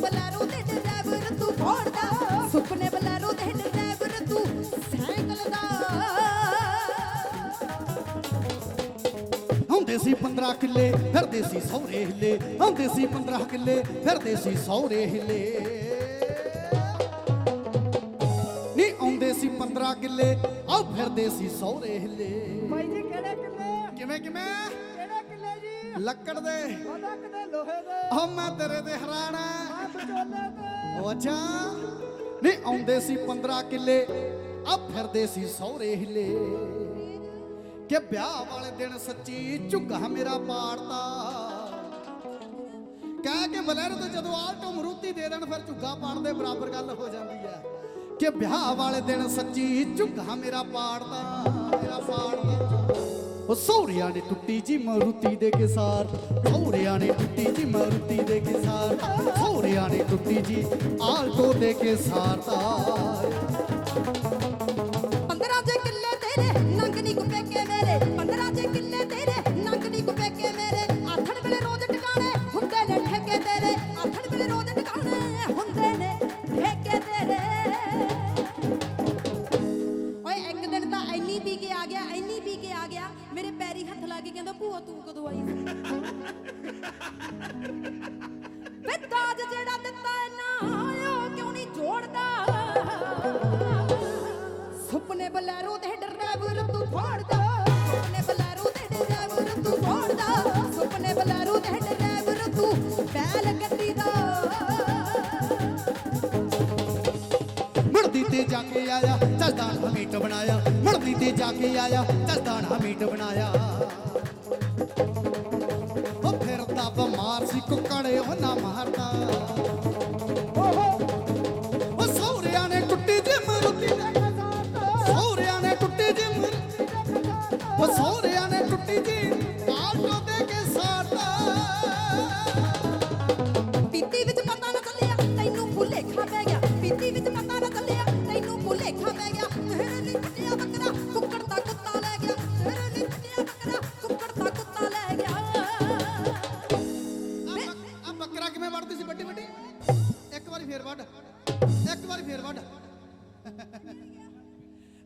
Bolero ਦੇ driver ਤੂੰ ਫੋੜਦਾ ਸੁਪਨੇ ਬਲੈਰੋ ਦੇ ਡਰਾਈਵਰ ਤੂੰ ਸਾਈਕਲ ਦਾ। ਹੁੰਦੇ ਸੀ 15 ਕਿੱਲੇ ਫਿਰਦੇ ਸੀ ਸੌਰੇ ਹਿੱਲੇ। ਹੁੰਦੇ ਸੀ 15 ਕਿੱਲੇ ਫਿਰਦੇ ਸੀ ਸੌਰੇ ਹਿੱਲੇ। ਨਹੀਂ ਆਉਂਦੇ ਸੀ 15 ਕਿੱਲੇ ਆਹ ਫਿਰਦੇ ਸੀ ਸੌਰੇ ਹਿੱਲੇ। ਭਾਈ ਜੀ ਕਿਹੜੇ ਕਿੱਲੇ? ਕਿਵੇਂ ਕਿਵੇਂ? ਕਿਹੜੇ ਕਿੱਲੇ ਜੀ? ਲੱਕੜ ਦੇ। ਉਹਦਾ ਕਿਤੇ ਲੋਹੇ ਦੇ। ਮੈਂ ਤੇਰੇ ਤੇ ਹੈਰਾਨ ਆ। ਉਹ ਅੱਛਾ। ਨਹੀਂ, ਆਉਂਦੇ ਸੀ 15 ਕਿੱਲੇ, ਆ ਫਿਰਦੇ ਸੀ ਸਹੁਰੇ ਹਿੱਲੇ। ਕਿ ਵਿਆਹ ਵਾਲੇ ਦਿਨ ਸੱਚੀ ਝੁੱਗਾ ਮੇਰਾ ਪਾੜਤਾ। ਕਹਿ ਕੇ ਬਲੈਰੋ ਤੇ ਜਦੋਂ ਆਲਟੋ ਮਰੂਤੀ ਦੇ ਦੇਣ, ਫਿਰ ਝੁੱਗਾ ਪਾੜਨ ਦੇ ਬਰਾਬਰ ਗੱਲ ਹੋ ਜਾਂਦੀ ਹੈ। ਕਿ ਵਿਆਹ ਵਾਲੇ ਦਿਨ ਸੱਚੀ ਝੁੱਗਾ ਮੇਰਾ ਪਾੜਤਾ, ਮੇਰਾ ਪਾੜਦਾ ਉਹ ਸਹੁਰਿਆਂ ਨੇ ਟੁੱਟੀ ਜੀ ਮਰੂਤੀ ਦੇ ਕਿਸਾਰ। ਸਹੁਰਿਆਂ ਨੇ ਟੁੱਟੀ ਜੀ ਮਰੂਤੀ ਦੇ ਕਿਸਾਰ। ਸਹੁਰਿਆਂ ਨੇ ਟੁੱਟੀ ਜੀ ਆਲਟੋ ਦੇ ਕਿਸਾਰ ਤਾਰ 15 ਜੇ ਕਿੱਲੇ ਤੇਰੇ, ਨੰਗ ਨੀ ਕੁਪੇ ਕੇ ਮੇਰੇ। ਇੱਕ ਐਨੀ ਪੀ ਕੇ ਆ ਗਿਆ ਐਨੀ ਪੀ ਕੇ ਆ ਗਿਆ। ਮੇਰੇ ਪੈਰੀ ਹੱਥ ਲਾ ਕੇ ਕਹਿੰਦਾ, ਭੂਆ, ਤੂੰ ਕਦੋਂ ਆਈ ਸੀ? ਵੇ ਦਾਜ ਜਿਹੜਾ ਦਿੱਤਾ ਨਾ ਉਹ ਕਿਉਂ ਨਹੀਂ ਜੋੜਦਾ? ਸੁਪਨੇ ਬਲੈਰੋ ਦੇ ਡਰਾਈਵਰ ਤੂੰ ਫੋੜਦਾ। ਤੇ ਜਾ ਕੇ ਆਇਆ, ਚੱਲਦਾ ਨਾ ਮੀਟ ਬਣਾਇਆ। ਮੁੜਦੀ ਤੇ ਜਾ ਕੇ ਆਇਆ, ਚੱਲਦਾ ਨਾ ਮੀਟ ਬਣਾਇਆ। ਉਹ ਫਿਰਦਾ ਬਿਮਾਰ ਸੀ ਕੁੱਕੜੇ, ਉਹ ਨਾ ਮਾਰਦਾ। ਉਹ ਸੌਰਿਆਂ ਨੇ ਟੁੱਟੀ ਜੀ ਮਰੂਤੀ ਸੌਰਿਆਂ ਨੇ ਟੁੱਟੀ ਜੀ ਮਰੂਤੀ ਉਹ ਸੌਰਿਆਂ ਨੇ ਟੁੱਟੀ ਜੀ ਆਲਟੋ ਦੇ ਕੇ ਸਾਰਦਾ ਫੇਰ ਵੱਢ। ਇੱਕ ਵਾਰੀ ਫੇਰ ਵੱਢ।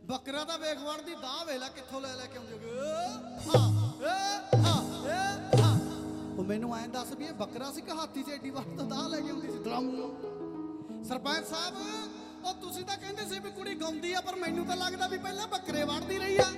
ਬੱਕਰਾ ਤਾਂ ਵੇਖ ਵੜਦੀ ਦਾ ਵੇਲਾ ਕਿੱਥੋਂ ਲੈ ਲੈ ਕੇ ਆਉਂਦੇ ਹਾਂ, ਏ ਹਾਂ ਏ, ਹਾਂ। ਉਹ ਮੈਨੂੰ ਐਂ ਦੱਸ ਵੀ ਇਹ ਬੱਕਰਾ ਸੀ ਕਿ ਹਾਥੀ ਚ ਏਡੀ ਵਾਰ ਤੋਂ ਦਾ ਲੈ ਕੇ ਆਉਂਦੀ ਸੀ? ਦਰਮ ਸਰਪੰਚ ਸਾਹਿਬ, ਉਹ ਤੁਸੀਂ ਤਾਂ ਕਹਿੰਦੇ ਸੀ ਵੀ ਕੁੜੀ ਗਾਉਂਦੀ ਆ, ਪਰ ਮੈਨੂੰ ਤਾਂ ਲੱਗਦਾ ਵੀ ਪਹਿਲਾਂ ਬੱਕਰੇ ਵੜਦੀ ਰਹੀ ਆ।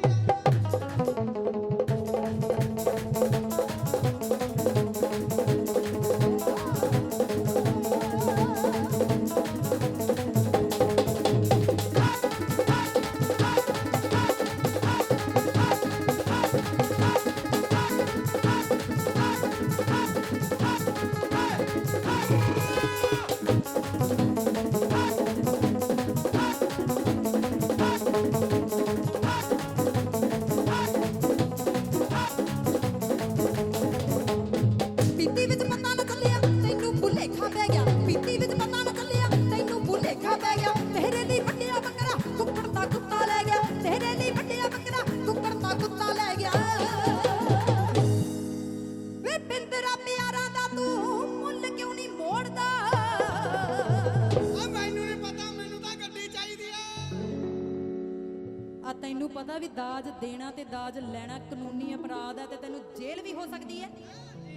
ਤੈਨੂੰ ਪਤਾ ਵੀ ਦਾਜ ਦੇਣਾ ਤੇ ਦਾਜ ਲੈਣਾ ਕਾਨੂੰਨੀ ਅਪਰਾਧ ਹੈ ਤੇ ਤੈਨੂੰ ਜੇਲ੍ਹ ਵੀ ਹੋ ਸਕਦੀ ਹੈ।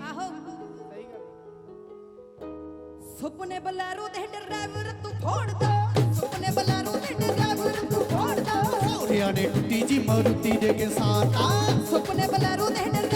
ਆਹੋ। ਸੁਪਨੇ ਬਲੈਰੋ ਦੇ ਡਰਾਈਵਰ ਤੂੰ ਫੋੜਦਾ ਸੁਪਨੇ ਬਲੈਰੋ ਦੇ ਡਰਾਈਵਰ ਤੂੰ ਫੋੜਦਾ ਸੌਰਿਆਂ ਨੇ ਟੁੱਟੀ ਜੀ ਮਰੂਤੀ ਦੇ ਕੇ ਸਾਰਤਾ ਸੁਪਨੇ ਬਲੈਰੋ ਦੇ ਡਰਾਈਵਰ